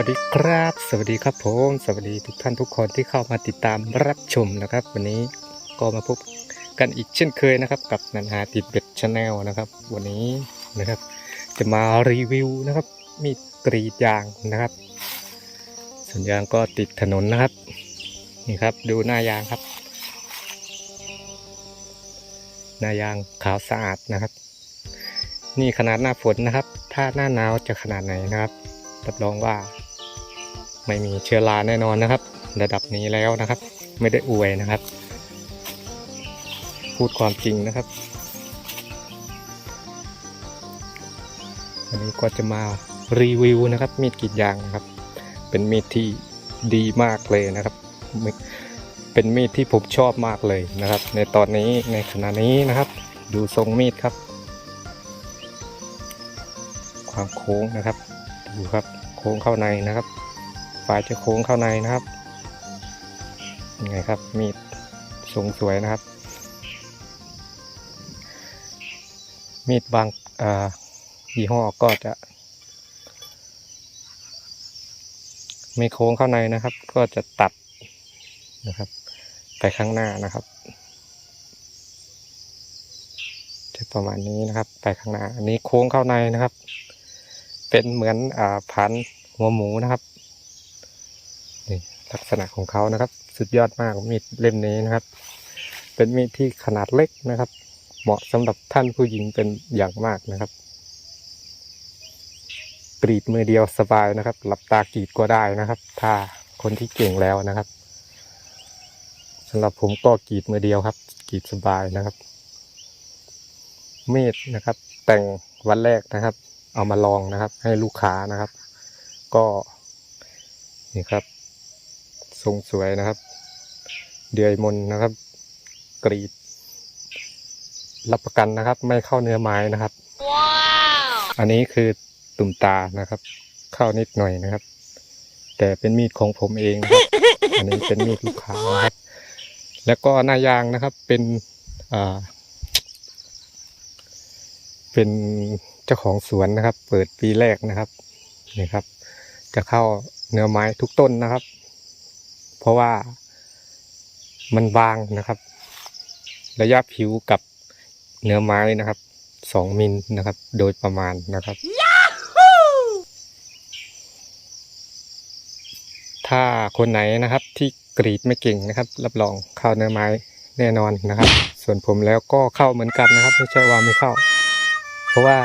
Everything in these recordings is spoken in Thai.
วัสดีครับ สวัสดีครับผม สวัสดีทุกท่านทุกคนที่เข้ามาติดตามรับชมนะครับ วันนี้ก็มาพบกันอีกเช่นเคยนะครับ กับนันหาติดเบ็ดชาแนลนะครับ วันนี้นะครับ จะมารีวิวนะครับ มีดกรีดยางนะครับส่วนยางก็ติดถนนนะครับ นี่ครับดูหน้ายางครับ หน้ายางขาวสะอาดนะครับ นี่ขนาดหน้าฝนนะครับ ถ้าหน้าหนาวจะขนาดไหนนะครับรับรองว่า ไม่มีเชื้อราแน่นอนนะครับ ระดับนี้แล้วนะครับ ไม่ได้อวยนะครับ พูดความจริงนะครับวันนี้ก็จะมารีวิวนะครับ มีดกรีดยางนะครับ เป็นมีดที่ดีมากเลยนะครับ เป็นมีดที่ผมชอบมากเลยนะครับ ในตอนนี้ในขณะนี้นะครับ ดูทรงมีดครับ ความโค้งนะครับ ดูครับโค้งเข้าในนะครับ ปลายจะโค้งเข้าในนะครับยังไงครับมีดทรงสวยนะครับ มีดบางยี่ห้อก็จะ ไม่โค้งเข้าในนะครับ ก็จะตัดนะครับ ไปข้างหน้านะครับจะประมาณนี้นะครับ ไปข้างหน้า อันนี้โค้งเข้าในนะครับ เป็นเหมือนอ่าพันหัวหมูนะครับ นี่ลักษณะของเขานะครับ สุดยอดมากมีดเล่มนี้นะครับ เป็นมีดที่ขนาดเล็กนะครับ เหมาะสำหรับท่านผู้หญิงเป็นอย่างมากนะครับ กรีดมือเดียวสบายนะครับ หลับตากรีดก็ได้นะครับ ถ้าคนที่เก่งแล้วนะครับสำหรับผมก็กรีดมือเดียวครับกรีดสบายนะครับ มีดนะครับ แต่งวันแรกนะครับ เอามาลองนะครับ ให้ลูกค้านะครับ ก็นี่ครับ ทรงสวยนะครับ เดือยมนนะครับ กรีด รับประกันนะครับ ไม่เข้าเนื้อไม้นะครับ อันนี้คือตุ่มตานะครับ เข้านิดหน่อยนะครับ แต่เป็นมีดของผมเองนะครับ อันนี้เป็นมีดลูกค้านะครับ แล้วก็หน้ายางนะครับเป็นอ่าเป็นเจ้าของสวนนะครับ เปิดปีแรกนะครับนี่ครับ จะเข้าเนื้อไม้ทุกต้นนะครับ เพราะว่ามันบางนะครับ ระยะผิวกับเนื้อไม้นะครับสองมิลนะครับ โดยประมาณนะครับ ถ้าคนไหนนะครับที่กรีดไม่เก่งนะครับ รับรองเข้าเนื้อไม้แน่นอนนะครับ ส่วนผมแล้วก็เข้าเหมือนกันนะครับ ไม่ใช่ว่าไม่เข้า เพราะว่า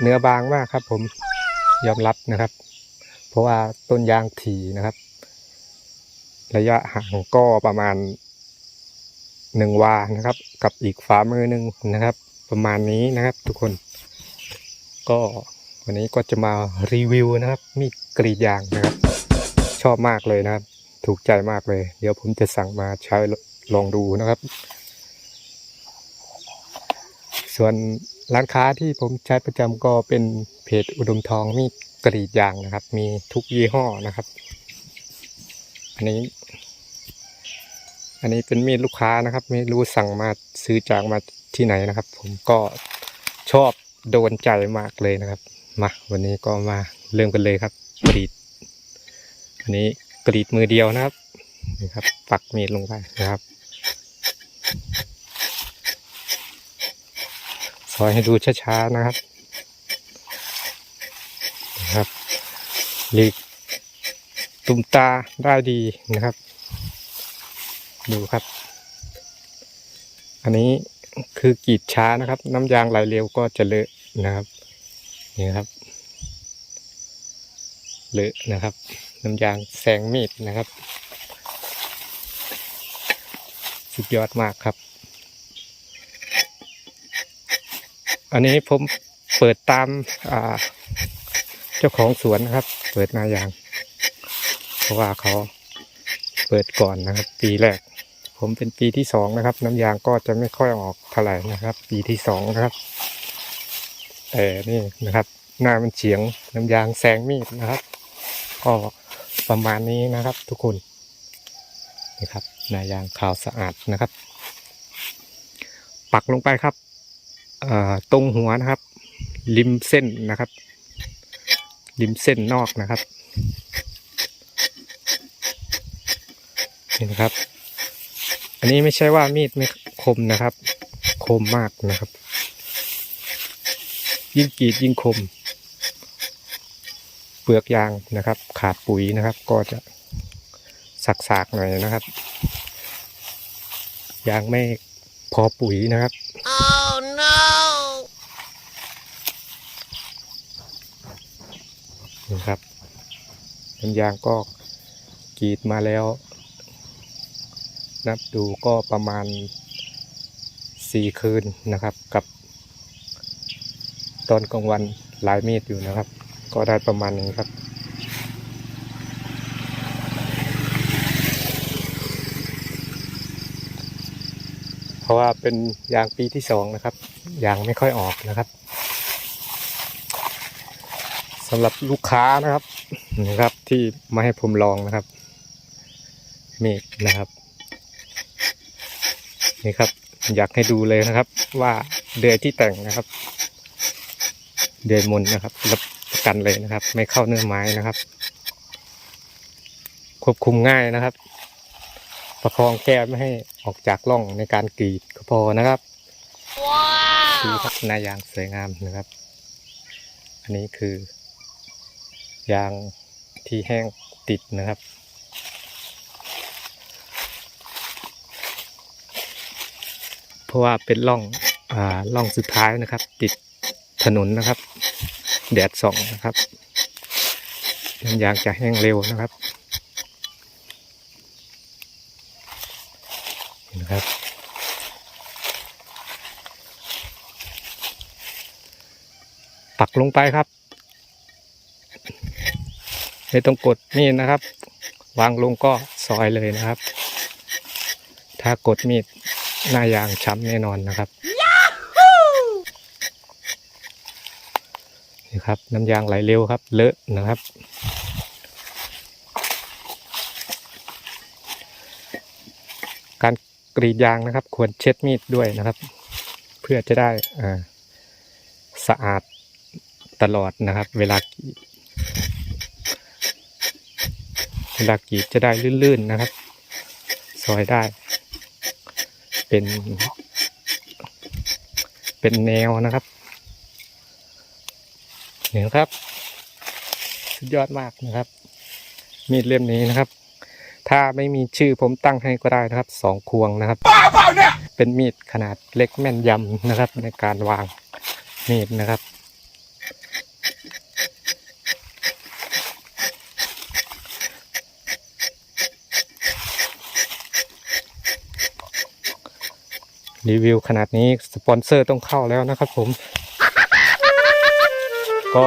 เนื้อบางมากครับ ผมยอมรับนะครับ เพราะว่าต้นยางถี่นะครับ ระยะห่างก็ประมาณหนึ่งวานะครับ กับอีกฝ่ามือหนึ่งนะครับ ประมาณนี้นะครับทุกคน ก็วันนี้ก็จะมารีวิวนะครับ มีกรีดยางนะครับ ชอบมากเลยนะครับ ถูกใจมากเลย เดี๋ยวผมจะสั่งมาใช้ลองดูนะครับ ส่วนร้านค้าที่ผมใช้ประจำก็เป็นเพจอุดมทองมีกรีดยางนะครับ มีทุกยี่ห้อนะครับ อันนี้ อันนี้เป็นมีดลูกค้านะครับ ไม่รู้สั่งมาซื้อจากมาที่ไหนนะครับ ผมก็ชอบโดนใจมากเลยนะครับ มาวันนี้ก็มาเริ่มกันเลยครับกรีดอันนี้กรีดมือเดียวนะครับนี่ครับ ปักมีดลงไปนะครับซอยให้ดูช้าๆนะครับ นะครับหลีก ตุ่มตาได้ดีนะครับ ดูครับ อันนี้คือกรีดช้านะครับ น้ำยางไหลเร็วก็จะเลอะนะครับนี่ครับ เลอะนะครับ น้ำยางแสงมีดนะครับ สุดยอดมากครับ อันนี้ผมเปิดตามาเจ้าของสวนนะครับ เปิดนายาง เพราะว่าเขาเปิดก่อนนะครับ ปีแรก ผมเป็นปีที่สองนะครับ น้ำยางก็จะไม่ค่อยออกเท่าไหร่นะครับ ปีที่สองนะครับ แต่นี่นะครับ หน้ามันเฉียงน้ำยางแซงมีดนะครับ ก็ประมาณนี้นะครับ ทุกคนนี่ครับน้ายางขาวสะอาดนะครับ ปักลงไปครับตรงหัวนะครับ ริมเส้นนะครับ ริมเส้นนอกนะครับ นี่นะครับ อันนี้ไม่ใช่ว่ามีดไม่คมนะครับ คมมากนะครับ ยิ่งกรีดยิ่งคม เปลือกยางนะครับ ขาดปุ๋ยนะครับ ก็จะสักๆหน่อยนะครับยางไม่พอปุ๋ยนะครับ Oh no! นะครับน้ำยางก็กรีดมาแล้ว นับดูก็ประมาณสี่คืนนะครับ กับ ตอนกลางวันหลายเมตรอยู่นะครับ ก็ได้ประมาณนี้ครับเพราะว่าเป็นยางปีที่สองนะครับยางไม่ค่อยออกนะครับสำหรับลูกค้านะครับนะครับที่มาให้ผมลองนะครับเมฆนะครับ นี่ครับ อยากให้ดูเลยนะครับ ว่าเดือยที่แต่งนะครับ เดือยมนนะครับรับประกันเลยนะครับ ไม่เข้าเนื้อไม้นะครับ ควบคุมง่ายนะครับ ประคองแก้ไม่ให้ออกจากร่องในการกรีดก็พอนะครับดู Wow! ครับนายางสวยงามนะครับ อันนี้คือยางที่แห้งติดนะครับ เพ ราะว่าเป็นร่องอ่าร่องสุดท้ายนะครับ ติดถนนนะครับ แดดส่องนะครับน้ำยางจะแห้งเร็วนะครับนะครับปักลงไปครับไม่ต้องกดมีดนะครับ วางลงก็ซอยเลยนะครับ ถ้ากดมีด หน้ายางช้ำแน่นอนนะครับนี่ครับ น้ำยางไหลเร็วครับ เลอะนะครับ การกรีดยางนะครับ ควรเช็ดมีดด้วยนะครับ เพื่อจะได้อ่าสะอาดตลอดนะครับ เวลากรีดเวลากรีดจะได้ลื่นๆนะครับ ซอยได้ เป็น เป็นแนวนะครับเห็นครับสุดยอดมากนะครับ มีดเล่มนี้นะครับ ถ้าไม่มีชื่อผมตั้งให้ก็ได้นะครับสองควงนะครับเป็นมีดขนาดเล็กแม่นยำนะครับ ในการวางมีดนะครับ รีวิวขนาดนี้สปอนเซอร์ต้องเข้าแล้วนะครับผม ก็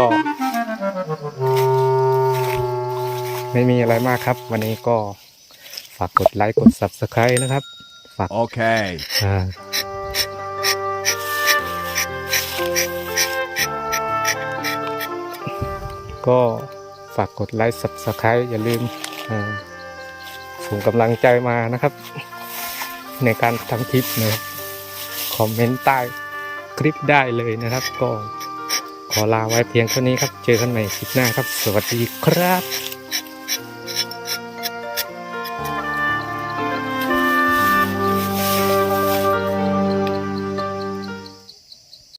ไม่มีอะไรมากครับ วันนี้ก็ฝากกดไลค์กด Subscribe นะครับ ฝาก Okay. อ่าก็ฝากกดไลค์ Subscribe อย่าลืมอ่าส่งกำลังใจมานะครับ ในการทำคลิปนะครับ คอมเมนต์ใต้คลิปได้เลยนะครับ ก็ขอลาไว้เพียงเท่านี้ครับ เจอกันใหม่คลิปหน้าครับ สวัสดีครับ